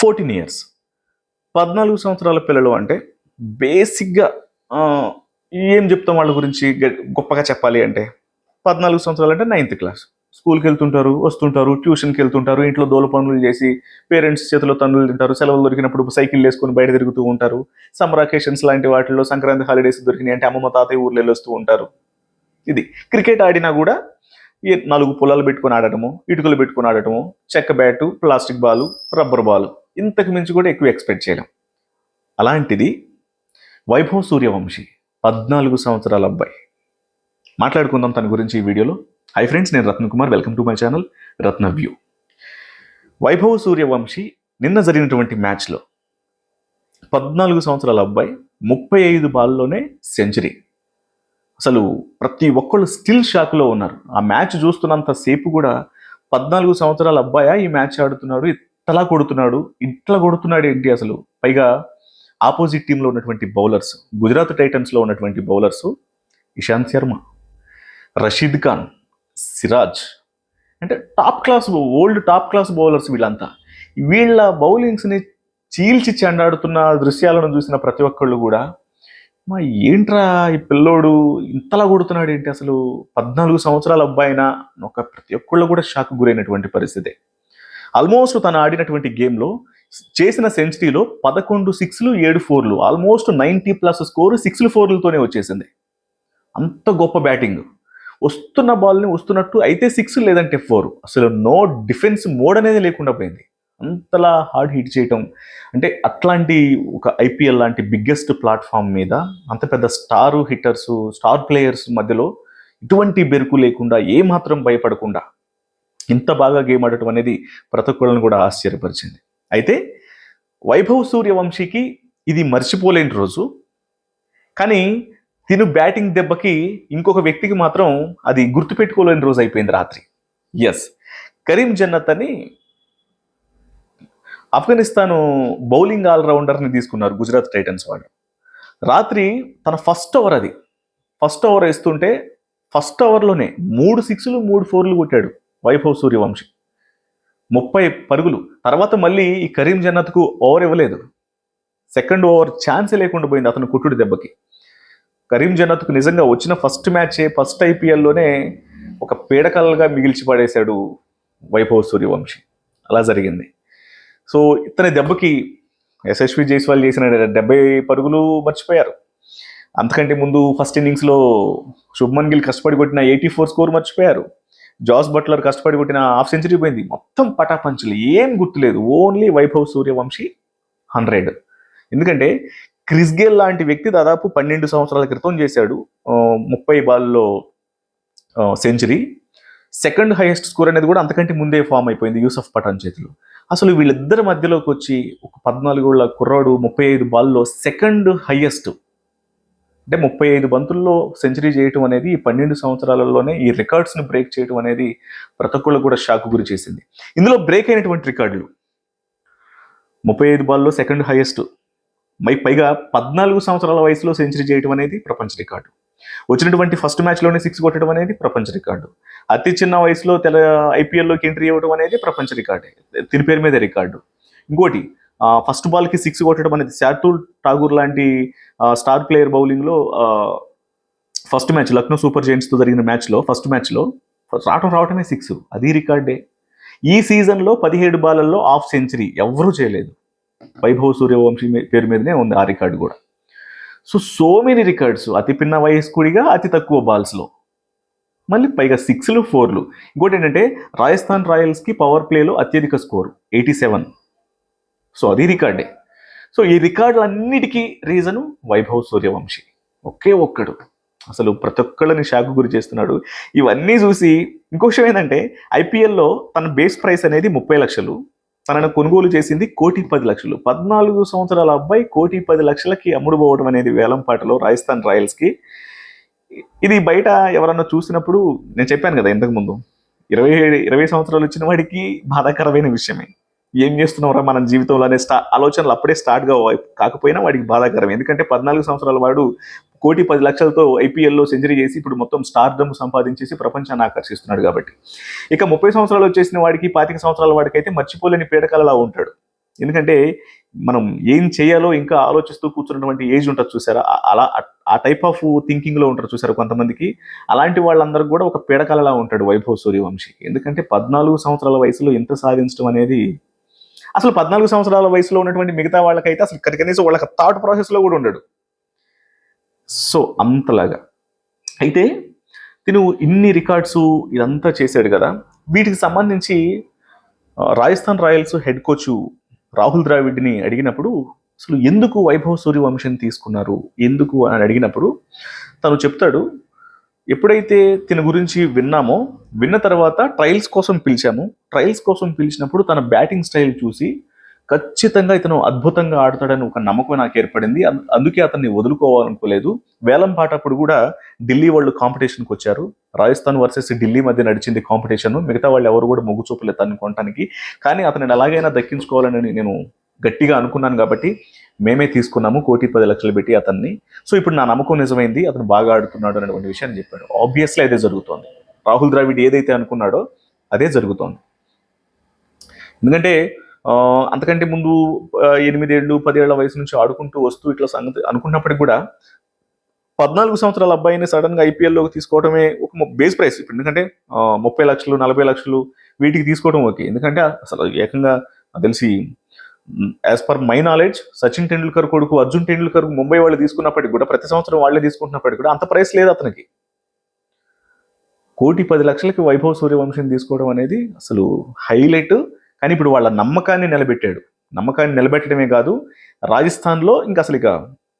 Fourteen years. పద్నాలుగు సంవత్సరాల పిల్లలు అంటే బేసిక్గా ఏం చెప్తాం వాళ్ళ గురించి గొప్పగా చెప్పాలి అంటే? పద్నాలుగు సంవత్సరాలు అంటే నైన్త్ క్లాస్. స్కూల్కి వెళ్తుంటారు వస్తుంటారు ట్యూషన్కి వెళ్తుంటారు ఇంట్లో దోల పనులు చేసి పేరెంట్స్ చేతిలో తన్నులు తింటారు సెలవులు దొరికినప్పుడు సైకిల్ వేసుకొని బయట తిరుగుతూ ఉంటారు. సమ్మర్ అకేషన్స్ లాంటి వాటిల్లో సంక్రాంతి హాలిడేస్ దొరికినాయి అంటే అమ్మమ్మ తాతయ్య ఊర్లో వెళ్ళొస్తూ ఉంటారు. ఇది. క్రికెట్ ఆడినా కూడా ఈ నాలుగు పొలాలు పెట్టుకొని ఆడటము ఇటుకలు పెట్టుకొని ఆడటము చెక్క bat plastic ball rubber ball. ఇంతకు మించి కూడా ఎక్కువ ఎక్స్పెక్ట్ చేయలేం. అలాంటిది వైభవ్ సూర్యవంశీ పద్నాలుగు సంవత్సరాల అబ్బాయి. మాట్లాడుకుందాం తన గురించి ఈ వీడియోలో. హై ఫ్రెండ్స్ నేను Ratna Kumar. Welcome to my channel Ratna view Vaibhav Suryavanshi నిన్న జరిగినటువంటి మ్యాచ్లో పద్నాలుగు సంవత్సరాల అబ్బాయి ముప్పై ఐదు బాల్లోనే సెంచరీ. అసలు ప్రతి ఒక్కళ్ళు స్టిల్ షాక్లో ఉన్నారు. ఆ మ్యాచ్ చూస్తున్నంత సేపు కూడా పద్నాలుగు సంవత్సరాల అబ్బాయా ఈ మ్యాచ్ ఆడుతున్నాడు? ఇట్లా కొడుతున్నాడు ఇట్లా కొడుతున్నాడు ఏంటి అసలు? పైగా ఆపోజిట్ టీంలో ఉన్నటువంటి బౌలర్స్ గుజరాత్ టైటన్స్లో ఉన్నటువంటి బౌలర్స్ ఇషాంత్ శర్మ రషీద్ ఖాన్ సిరాజ్ అంటే top class old top class bowlers వీళ్ళంతా. వీళ్ళ బౌలింగ్స్ని చీల్చి చెండాడుతున్న దృశ్యాలను చూసిన ప్రతి ఒక్కళ్ళు కూడా మా ఏంట్రా ఈ పిల్లోడు? ఇంతలా కొడుతున్నాడు ఏంటి అసలు? పద్నాలుగు సంవత్సరాల అబ్బాయినా? ఒక ప్రతి ఒక్కళ్ళు కూడా షాక్ గురైనటువంటి పరిస్థితి. ఆల్మోస్ట్ తను ఆడినటువంటి గేమ్లో చేసిన సెంచరీలో పదకొండు సిక్స్లు ఏడు ఫోర్లు ఆల్మోస్ట్ నైంటీ ప్లస్ స్కోర్ సిక్స్లు ఫోర్లతోనే వచ్చేసింది. అంత గొప్ప బ్యాటింగ్. వస్తున్న బాల్ని వస్తున్నట్టు అయితే సిక్స్ లేదంటే ఫోర్. అసలు నో డిఫెన్స్ మోడ్ అనేది లేకుండా పోయింది. అంతలా హార్డ్ హిట్ చేయటం. అంటే అట్లాంటి ఒక ఐపీఎల్ లాంటి బిగ్గెస్ట్ ప్లాట్ఫామ్ మీద అంత పెద్ద స్టార్ హిట్టర్స్ స్టార్ ప్లేయర్స్ మధ్యలో ఇటువంటి బెరుకు లేకుండా ఏమాత్రం భయపడకుండా ఇంత బాగా గేమ్ ఆడటం అనేది ప్రతకులను కూడా ఆశ్చర్యపరిచింది. అయితే వైభవ్ సూర్యవంశీకి ఇది మర్చిపోలేని రోజు. కానీ తిను బ్యాటింగ్ దెబ్బకి ఇంకొక వ్యక్తికి మాత్రం అది గుర్తుపెట్టుకోలేని రోజు అయిపోయింది రాత్రి. ఎస్ కరీం జన్నత్ అని ఆఫ్ఘనిస్తాన్ బౌలింగ్ ఆల్రౌండర్ని తీసుకున్నారు గుజరాత్ టైటన్స్ వాళ్ళు. రాత్రి తన ఫస్ట్ ఓవర్ అది. ఫస్ట్ ఓవర్ వేస్తుంటే ఫస్ట్ ఓవర్లోనే మూడు సిక్స్లు మూడు ఫోర్లు కొట్టాడు. వైభవ్ సూర్యవంశీ. ముప్పై పరుగులు. తర్వాత మళ్ళీ ఈ కరీం జన్నత్కు ఓవర్ ఇవ్వలేదు. సెకండ్ ఓవర్ ఛాన్సే లేకుండా పోయింది అతను కుట్టుడు దెబ్బకి. కరీం జన్నత్కు నిజంగా వచ్చిన ఫస్ట్ మ్యాచే ఫస్ట్ ఐపీఎల్లోనే ఒక పీడకలగా మిగిల్చి పడేశాడు వైభవ్ సూర్యవంశీ. అలా జరిగింది. సో ఇతని దెబ్బకి యశస్వి జైస్వాల్ చేసిన డెబ్బై పరుగులు మర్చిపోయారు. అంతకంటే ముందు ఫస్ట్ ఇన్నింగ్స్లో శుభ్మన్ గిల్ కష్టపడి కొట్టిన ఎయిటీ ఫోర్ స్కోర్ మర్చిపోయారు. జాస్ బట్లర్ కష్టపడి కొట్టిన హాఫ్ సెంచరీ పోయింది. మొత్తం పటాపంచులు ఏం గుర్తులేదు. Only Vaibhav Suryavanshi hundred. ఎందుకంటే క్రిస్ గేల్ లాంటి వ్యక్తి దాదాపు పన్నెండు సంవత్సరాల క్రితం చేశాడు. ముప్పై బాల్లో సెంచరీ. సెకండ్ హైయెస్ట్ స్కోర్ అనేది కూడా అంతకంటే ముందే ఫామ్ అయిపోయింది యూసఫ్ పఠాన్ చేతిలో. అసలు వీళ్ళిద్దరి మధ్యలోకి వచ్చి ఒక పద్నాలుగు కుర్రాడు ముప్పై ఐదు బాల్లో సెకండ్ హైయెస్ట్. అంటే ముప్పై ఐదు బంతుల్లో సెంచరీ చేయటం అనేది ఈ పన్నెండు సంవత్సరాలలోనే ఈ రికార్డ్స్ని బ్రేక్ చేయటం అనేది ప్రతి ఒక్కళ్ళు కూడా షాక్ గురి చేసింది. ఇందులో బ్రేక్ అయినటువంటి రికార్డులు ముప్పై ఐదు బాల్లో సెకండ్ హైయెస్ట్ మై పైగా పద్నాలుగు సంవత్సరాల వయసులో సెంచరీ చేయటం అనేది ప్రపంచ రికార్డు వచ్చినటువంటి ఫస్ట్ మ్యాచ్లోనే సిక్స్ కొట్టడం అనేది ప్రపంచ రికార్డు అతి చిన్న వయసులో తెల ఐపీఎల్లోకి ఎంట్రీ ఇవ్వడం అనేది ప్రపంచ రికార్డే దీని పేరు మీద రికార్డు ఇంకోటి ఫస్ట్ బాల్కి సిక్స్ కొట్టడం అనేది శార్దూల్ ఠాగూర్ లాంటి స్టార్ ప్లేయర్ బౌలింగ్లో ఫస్ట్ మ్యాచ్ లక్నో సూపర్ జైంట్స్తో జరిగిన మ్యాచ్లో ఫస్ట్ మ్యాచ్లో రావటం రావటమే సిక్స్ అది రికార్డే ఈ సీజన్లో పదిహేడు బాలల్లో హాఫ్ సెంచరీ ఎవరూ చేయలేదు. వైభవ్ సూర్యవంశీ మీ- పేరు మీదనే ఉంది ఆ రికార్డు కూడా. సో సో మెనీ రికార్డ్స్ అతి పిన్న వయస్కుడిగా అతి తక్కువ బాల్స్లో మళ్ళీ పైగా సిక్స్లు ఫోర్లు ఇంకోటి ఏంటంటే రాజస్థాన్ రాయల్స్కి పవర్ ప్లేలో అత్యధిక స్కోర్ ఎయిటీ సెవెన్ సో అది రికార్డే. సో ఈ రికార్డులన్నిటికీ రీజను వైభవ్ సూర్యవంశీ. ఒకే ఒక్కడు. అసలు ప్రతి ఒక్కళ్ళని షాకు గురి చేస్తున్నాడు. ఇవన్నీ చూసి ఇంకో విషయం ఏంటంటే ఐపీఎల్లో తన బేస్ ప్రైస్ అనేది ముప్పై లక్షలు. తనను కొనుగోలు చేసింది కోటి పది లక్షలు. పద్నాలుగు సంవత్సరాల అబ్బాయి కోటి పది లక్షలకి అమ్ముడు పోవడం అనేది వేలంపాటలో రాజస్థాన్ రాయల్స్కి. ఇది బయట ఎవరన్నా చూసినప్పుడు నేను చెప్పాను కదా ఇంతకుముందు ఇరవై ఇరవై సంవత్సరాలు వచ్చిన వాడికి బాధాకరమైన విషయమే. ఏం చేస్తున్నావురా మన జీవితంలో అనే స్టా ఆలోచనలు అప్పుడే స్టార్ట్గా కాకపోయినా వాడికి బాధాకరం. ఎందుకంటే పద్నాలుగు సంవత్సరాల వాడు కోటి పది లక్షలతో ఐపీఎల్లో సెంచరీ చేసి ఇప్పుడు మొత్తం స్టార్ డమ్ సంపాదించేసి ప్రపంచాన్ని ఆకర్షిస్తున్నాడు కాబట్టి. ఇక ముప్పై సంవత్సరాలు వచ్చేసిన వాడికి పాతిక సంవత్సరాల వాడికి అయితే మర్చిపోలేని పీడకలలా ఉంటాడు. ఎందుకంటే మనం ఏం చేయాలో ఇంకా ఆలోచిస్తూ కూర్చున్నటువంటి ఏజ్ ఉంటుంది చూసారా? అలా ఆ టైప్ ఆఫ్ థింకింగ్లో ఉంటారు చూసారు కొంతమందికి? అలాంటి వాళ్ళందరికీ కూడా ఒక పీడకలలా ఉంటాడు వైభవ్ సూర్యవంశి. ఎందుకంటే పద్నాలుగు సంవత్సరాల వయసులో ఎంత సాధించడం అనేది అసలు పద్నాలుగు సంవత్సరాల వయసులో ఉన్నటువంటి మిగతా వాళ్ళకైతే అసలు కని- కనీసం వాళ్ళకి థాట్ ప్రాసెస్లో కూడా ఉండడు. సో అంతలాగా. అయితే తిను ఇన్ని రికార్డ్స్ ఇదంతా చేశాడు కదా వీటికి సంబంధించి Rajasthan Royals head coach Rahul ద్రావిడ్ని అడిగినప్పుడు అసలు ఎందుకు వైభవ్ సూర్యవంశం తీసుకున్నారు? ఎందుకు అని అడిగినప్పుడు తను చెప్తాడు ఎప్పుడైతే తిన గురించి విన్నామో విన్న తర్వాత ట్రయల్స్ కోసం పిలిచాము. ట్రయల్స్ కోసం పిలిచినప్పుడు తన బ్యాటింగ్ స్టైల్ చూసి ఖచ్చితంగా ఇతను అద్భుతంగా ఆడతాడని ఒక నమ్మకం నాకు ఏర్పడింది. అందుకే అతన్ని వదులుకోవాలనుకోలేదు. వేలం పాటప్పుడు కూడా ఢిల్లీ వాళ్ళు కాంపిటీషన్కి వచ్చారు. రాజస్థాన్ వర్సెస్ ఢిల్లీ మధ్య నడిచింది కాంపిటీషన్ మిగతా వాళ్ళు ఎవరు కూడా మొగ్గు చూపలేదు తనని కొనడానికి కానీ అతనిని ఎలాగైనా దక్కించుకోవాలని నేను గట్టిగా అనుకున్నాను కాబట్టి మేమే తీసుకున్నాము కోటి పది లక్షలు పెట్టి అతన్ని. సో ఇప్పుడు నా నమ్మకం నిజమైంది అతను బాగా ఆడుతున్నాడు అనేటువంటి విషయాన్ని చెప్పాడు. ఆబ్వియస్లీ అదే జరుగుతోంది. రాహుల్ ద్రావిడ్ ఏదైతే అనుకున్నాడో అదే జరుగుతోంది. ఎందుకంటే అంతకంటే ముందు ఎనిమిదేళ్ళు పదేళ్ళ వయసు నుంచి ఆడుకుంటూ వస్తూ ఇట్లా సంగతి అనుకున్నప్పటికి కూడా పద్నాలుగు సంవత్సరాల అబ్బాయిని సడన్గా ఐపీఎల్లోకి తీసుకోవడమే ఒక బేస్ ప్రైస్ ఇప్పుడు. ఎందుకంటే ముప్పై లక్షలు నలభై లక్షలు వీటికి తీసుకోవడం ఓకే. ఎందుకంటే అసలు ఏకంగా తెలిసి as per my knowledge Sachin Tendulkar కొడుకు అర్జున్ టెండూల్కర్ ముంబై వాళ్ళు తీసుకున్నప్పటికి కూడా ప్రతి సంవత్సరం వాళ్ళే తీసుకుంటున్నప్పటికి కూడా అంత ప్రైస్ లేదు అతనికి. కోటి పది లక్షలకి వైభవ్ సూర్యవంశం తీసుకోవడం అనేది అసలు హైలైట్ కానీ ఇప్పుడు వాళ్ళ నమ్మకాన్ని నిలబెట్టాడు. నమ్మకాన్ని నిలబెట్టడమే కాదు రాజస్థాన్లో ఇంకా అసలు ఇక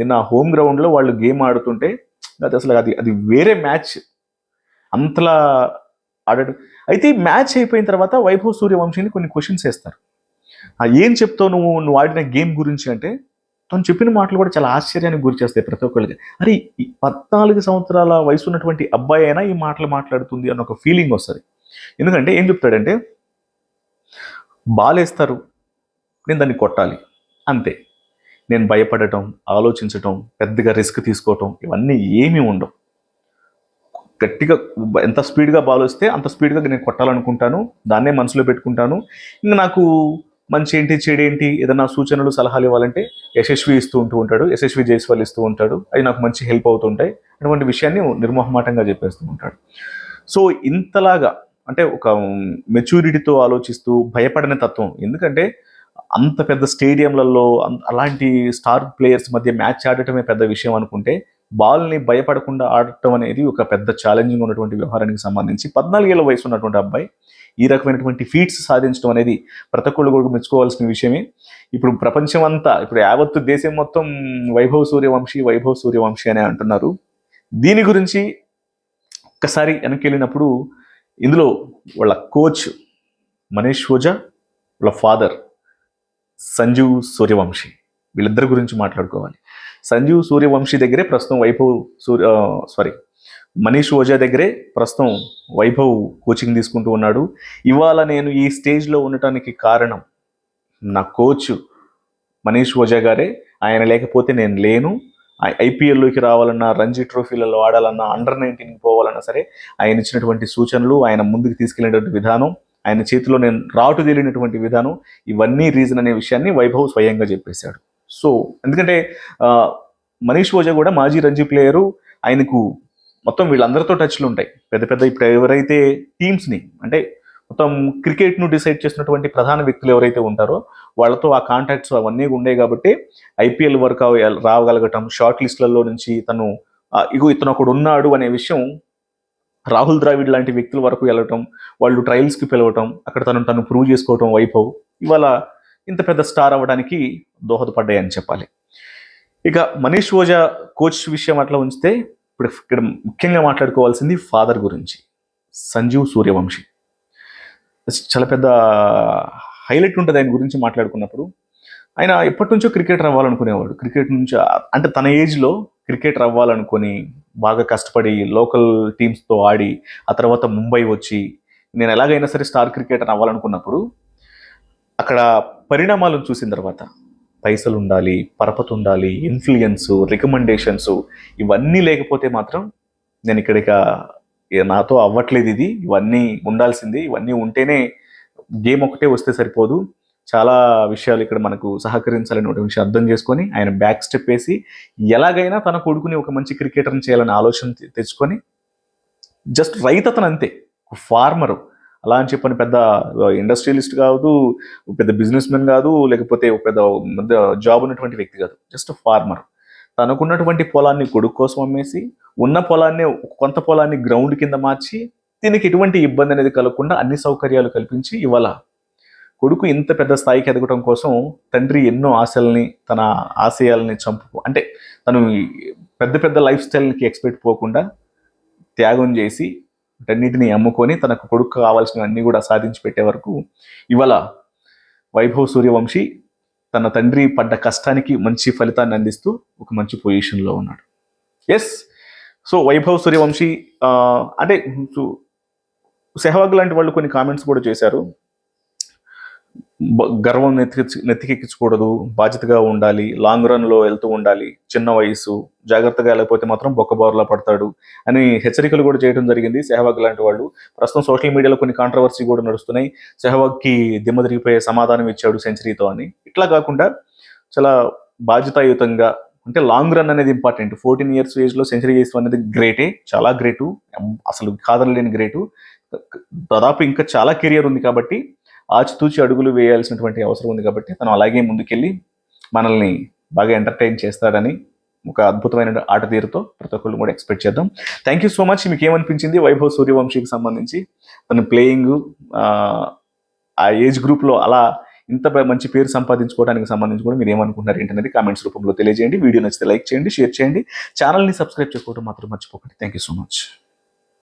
నిన్న హోమ్ గ్రౌండ్లో వాళ్ళు గేమ్ ఆడుతుంటే అది అసలు అది అది వేరే మ్యాచ్ అంతలా ఆడడం. అయితే మ్యాచ్ అయిపోయిన తర్వాత వైభవ్ సూర్యవంశీని కొన్ని క్వశ్చన్స్ వేస్తారు. ఏం చెప్తావు నువ్వు? నువ్వు ఆడిన గేమ్ గురించి అంటే తను చెప్పిన మాటలు కూడా చాలా ఆశ్చర్యానికి గురి చేస్తాయి ప్రతి ఒక్కరికి అరే ఈ పద్నాలుగు సంవత్సరాల వయసు ఉన్నటువంటి అబ్బాయి అయినా ఈ మాటలు మాట్లాడుతుంది అన్న ఒక ఫీలింగ్ వస్తుంది. ఎందుకంటే ఏం చెప్తాడంటే బాలేస్తారు నేను దాన్ని కొట్టాలి. అంతే. నేను భయపడటం ఆలోచించటం పెద్దగా రిస్క్ తీసుకోవటం ఇవన్నీ ఏమీ ఉండవు. గట్టిగా ఎంత స్పీడ్గా బాల్ వస్తే అంత స్పీడ్గా నేను కొట్టాలనుకుంటాను దాన్నే మనసులో పెట్టుకుంటాను. ఇంకా నాకు మంచి ఏంటి చెడేంటి ఏంటి ఏదైనా సూచనలు సలహాలు ఇవ్వాలంటే యశస్వి ఇస్తూ ఉంటూ ఉంటాడు యశస్వి జైస్వాల్ ఇస్తూ ఉంటాడు. అవి నాకు మంచి హెల్ప్ అవుతుంటాయి. అటువంటి విషయాన్ని నిర్మోహమాటంగా చెప్పేస్తూ ఉంటాడు. సో ఇంతలాగా అంటే ఒక మెచ్యూరిటీతో ఆలోచిస్తూ భయపడని తత్వం. ఎందుకంటే అంత పెద్ద స్టేడియంలలో అలాంటి స్టార్ ప్లేయర్స్ మధ్య మ్యాచ్ ఆడటమే పెద్ద విషయం అనుకుంటే బాల్ని భయపడకుండా ఆడటం అనేది ఒక పెద్ద ఛాలెంజింగ్ ఉన్నటువంటి వ్యవహారానికి సంబంధించి పద్నాలుగేళ్ళ వయసు ఉన్నటువంటి అబ్బాయి ఈ రకమైనటువంటి ఫీట్స్ సాధించడం అనేది ప్రతి ఒక్కళ్ళు కూడా మెచ్చుకోవాల్సిన విషయమే. ఇప్పుడు ప్రపంచం అంతా ఇప్పుడు యావత్తు దేశం మొత్తం వైభవ్ సూర్యవంశీ వైభవ్ సూర్యవంశీ అని అంటున్నారు. దీని గురించి ఒక్కసారి వెనక్కి వెళ్ళినప్పుడు ఇందులో వాళ్ళ కోచ్ మనీష్ ఓజా వాళ్ళ ఫాదర్ సంజీవ్ సూర్యవంశీ. వీళ్ళిద్దరి గురించి మాట్లాడుకోవాలి. సంజీవ్ సూర్యవంశీ దగ్గరే ప్రస్తుతం వైభవ్ సూర్య సారీ మనీష్ ఓజా దగ్గరే ప్రస్తుతం వైభవ్ కోచింగ్ తీసుకుంటూ ఉన్నాడు. ఇవాళ నేను ఈ స్టేజ్లో ఉండటానికి కారణం నా కోచ్ మనీష్ ఓజా గారే. ఆయన లేకపోతే నేను లేను. ఐపీఎల్లోకి రావాలన్నా రంజీ ట్రోఫీలలో ఆడాలన్నా అండర్ నైన్టీన్కి పోవాలన్నా సరే ఆయన ఇచ్చినటువంటి సూచనలు ఆయన ముందుకు తీసుకెళ్ళినటువంటి విధానం ఆయన చేతిలో నేను రాటు తేలినటువంటి విధానం ఇవన్నీ రీజన్ అనే విషయాన్ని వైభవ్ స్వయంగా చెప్పేశాడు. సో ఎందుకంటే మనీష్ ఓజా కూడా మాజీ రంజీ ప్లేయరు ఆయనకు మొత్తం వీళ్ళందరితో టచ్లు ఉంటాయి. పెద్ద పెద్ద ఇప్పుడు ఎవరైతే టీమ్స్ని అంటే మొత్తం క్రికెట్ను డిసైడ్ చేసినటువంటి ప్రధాన వ్యక్తులు ఎవరైతే ఉంటారో వాళ్ళతో ఆ కాంటాక్ట్స్ అవన్నీ ఉన్నాయి కాబట్టి ఐపీఎల్ వరకు అవి రాగలగటం షార్ట్ లిస్ట్లలో నుంచి తను ఇగో ఇతను ఒకడు ఉన్నాడు అనే విషయం రాహుల్ ద్రావిడ్ లాంటి వ్యక్తుల వరకు వెళ్ళటం వాళ్ళు ట్రయల్స్కి పిలవటం అక్కడ తను తను ప్రూవ్ చేసుకోవటం వైభవ్. ఇవాళ ఇంత పెద్ద స్టార్ అవ్వడానికి దోహదపడ్డాయని చెప్పాలి. ఇక మనీష్ ఓజా కోచ్ విషయం అట్లా ఉంచితే ఇప్పుడు ఇక్కడ ముఖ్యంగా మాట్లాడుకోవాల్సింది ఫాదర్ గురించి. సంజీవ్ సూర్యవంశీ. చాలా పెద్ద హైలైట్ ఉంటుంది ఆయన గురించి మాట్లాడుకున్నప్పుడు. ఆయన ఎప్పటి నుంచో క్రికెటర్ అవ్వాలనుకునేవాడు. క్రికెట్ నుంచి అంటే తన ఏజ్లో క్రికెటర్ అవ్వాలనుకొని బాగా కష్టపడి లోకల్ టీమ్స్తో ఆడి ఆ తర్వాత ముంబై వచ్చి నేను ఎలాగైనా సరే స్టార్ క్రికెటర్ అవ్వాలనుకున్నప్పుడు అక్కడ పరిణామాలను చూసిన తర్వాత పైసలు ఉండాలి పరపతి ఉండాలి ఇన్ఫ్లుయెన్స్ రికమెండేషన్స్ ఇవన్నీ లేకపోతే మాత్రం నేను ఇక్కడిక ఇక నాతో అవ్వట్లేదు ఇది. ఇవన్నీ ఉండాల్సింది. ఇవన్నీ ఉంటేనే గేమ్ ఒకటే వస్తే సరిపోదు. చాలా విషయాలు ఇక్కడ మనకు సహకరించాలని విషయం అర్థం చేసుకొని ఆయన బ్యాక్ స్టెప్ వేసి ఎలాగైనా తన కొడుకుని ఒక మంచి క్రికెటర్ని చేయాలని ఆలోచన తెచ్చుకొని జస్ట్ రైతు అతను అంతే ఫార్మరు అలా అని చెప్పని పెద్ద ఇండస్ట్రియలిస్ట్ కాదు పెద్ద బిజినెస్ మెన్ కాదు లేకపోతే ఒక పెద్ద పెద్ద జాబ్ ఉన్నటువంటి వ్యక్తి కాదు. జస్ట్ ఫార్మర్ తనకున్నటువంటి పొలాన్ని కొడుకు కోసం అమ్మేసి ఉన్న పొలాన్ని కొంత పొలాన్ని గ్రౌండ్ కింద మార్చి దీనికి ఎటువంటి ఇబ్బంది అనేది కలగకుండా అన్ని సౌకర్యాలు కల్పించి ఇవాళ కొడుకు ఇంత పెద్ద స్థాయికి ఎదగటం కోసం తండ్రి ఎన్నో ఆశల్ని తన ఆశయాలని చంపు అంటే తను పెద్ద పెద్ద లైఫ్ స్టైల్కి ఎక్స్పెక్ట్ పోకుండా త్యాగం చేసి వీటన్నిటిని అమ్ముకొని తనకు కొడుకు కావాల్సినవన్నీ కూడా సాధించి పెట్టే వరకు ఇవాళ వైభవ్ సూర్యవంశీ తన తండ్రి పడ్డ కష్టానికి మంచి ఫలితాన్ని అందిస్తూ ఒక మంచి పొజిషన్లో ఉన్నాడు. ఎస్ సో వైభవ్ సూర్యవంశీ అంటే సెహ్వాగ్ లాంటి వాళ్ళు కొన్ని కామెంట్స్ కూడా చేశారు. గర్వం నెత్తికి నెత్తికెక్కించకూడదు బాధ్యతగా ఉండాలి లాంగ్ రన్లో వెళ్తూ ఉండాలి చిన్న వయసు జాగ్రత్తగా వెళ్ళకపోతే మాత్రం బొక్కబారులా పడతాడు అని హెచ్చరికలు కూడా చేయడం జరిగింది సెహవాగ్ లాంటి వాళ్ళు. ప్రస్తుతం సోషల్ మీడియాలో కొన్ని కాంట్రవర్సీ కూడా నడుస్తున్నాయి. సెహవాగ్కి దిమ్మ తిరిగిపోయే సమాధానం ఇచ్చాడు సెంచరీతో అని. ఇట్లా కాకుండా చాలా బాధ్యతాయుతంగా అంటే లాంగ్ రన్ అనేది ఇంపార్టెంట్. ఫోర్టీన్ ఇయర్స్ ఏజ్లో సెంచరీ చేసిన అనేది గ్రేటే చాలా గ్రేటు అసలు కాదనలేని గ్రేటు. దాదాపు ఇంకా చాలా కెరియర్ ఉంది కాబట్టి ఆచితూచి అడుగులు వేయాల్సినటువంటి అవసరం ఉంది కాబట్టి తను అలాగే ముందుకెళ్ళి మనల్ని బాగా ఎంటర్టైన్ చేస్తాడని ఒక అద్భుతమైన ఆట తీరుతో ప్రతి ఒక్కళ్ళు కూడా ఎక్స్పెక్ట్ చేద్దాం. థ్యాంక్ యూ సో మచ్ మీకు ఏమనిపించింది వైభవ్ సూర్యవంశీకి సంబంధించి? తన ప్లేయింగ్ ఆ ఏజ్ గ్రూప్లో అలా ఇంత మంచి పేరు సంపాదించుకోవడానికి సంబంధించి కూడా మీరు ఏమనుకుంటున్నారు ఏంటనేది కామెంట్స్ రూపంలో తెలియజేయండి. వీడియో నచ్చితే లైక్ చేయండి షేర్ చేయండి. ఛానల్ని సబ్స్క్రైబ్ చేసుకోవడం మాత్రం మర్చిపోకండి. Thank you so much